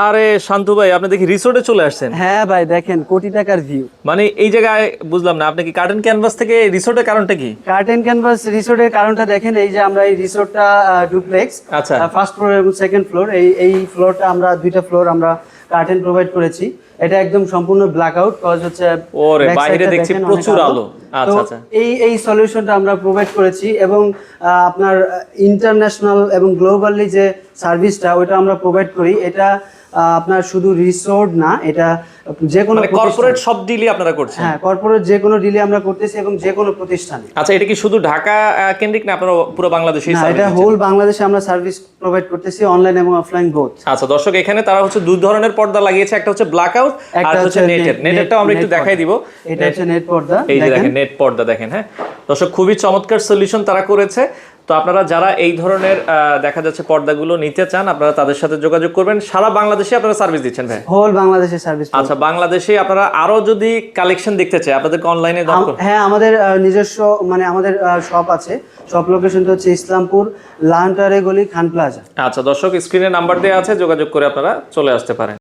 আরে শান্তু ভাই আপনি দেখি রিসোর্টে চলে আসছেন। হ্যাঁ ভাই দেখেন কোটি টাকার ভিউ মানে এই জায়গায় বুঝলাম না আপনি কি কার্টেন ক্যানভাস থেকে রিসোর্টের কারণটা কি? কার্টেন ক্যানভাস রিসোর্টের কারণটা দেখেন এই যে আমরা এই রিসোর্টটা ডুপ্লেক্স আচ্ছা। ফার্স্ট ফ্লোর এবং সেকেন্ড ফ্লোর এই এই ফ্লোরটা আমরা দুইটা ফ্লোর আমরা কার্টেন প্রোভাইড করেছি। এটা একদম সম্পূর্ণ ব্ল্যাক আউট কজ হচ্ছে ওরে, বাইরে দেখছি প্রচুর আলো। আচ্ছা, আচ্ছা। এই এই সলিউশনটা আমরা প্রোভাইড করেছি এবং আপনার ইন্টারন্যাশনাল এবং গ্লোবালি যে সার্ভিসটা ওটা আমরা প্রোভাইড করি। এটা আপনার শুধু রিসোর্ট না এটা যে কোনো মানে কর্পোরেট সব ডিলই আপনারা করছেন? হ্যাঁ কর্পোরেট যে কোনো ডিলে আমরা করতেছি এবং যে কোনো প্রতিষ্ঠানে। আচ্ছা এটা কি শুধু ঢাকা কেন্দ্রিক না আপনারা পুরো বাংলাদেশেই না এটা? হোল বাংলাদেশে আমরা সার্ভিস প্রোভাইড করতেছি অনলাইন এবং অফলাইন বোথ আচ্ছা দর্শক এখানে তারা হচ্ছে দুই ধরনের পর্দা লাগিয়েছে একটা হচ্ছে ব্ল্যাক আউট আর হচ্ছে নেটের নেটেরটাও আমরা একটু দেখাই দিব। এটা হচ্ছে নেট পর্দা এই যে দেখেন। নেট পর্দা দেখেন হ্যাঁ। দর্শক খুবই চমৎকার সলিউশন তারা করেছে। তো আপনারা যারা এই ধরনের দেখা যাচ্ছে পর্দাগুলো নিতে চান আপনারা তাদের সাথে যোগাযোগ করবেন। সারা বাংলাদেশে আপনারা সার্ভিস দিচ্ছেন ভাই? হোল বাংলাদেশে সার্ভিস আচ্ছা বাংলাদেশে আপনারা আরও যদি কালেকশন দেখতে চাই আপনাদেরকে অনলাইনে হ্যাঁ আমাদের নিজস্ব মানে আমাদের শপ আছে। শপ লোকেশনটা হচ্ছে ইসলামপুর লান্টারে গলি খান প্লাজা আচ্ছা দর্শক স্ক্রিনে নাম্বার দেওয়া আছে যোগাযোগ করে আপনারা চলে আসতে পারেন।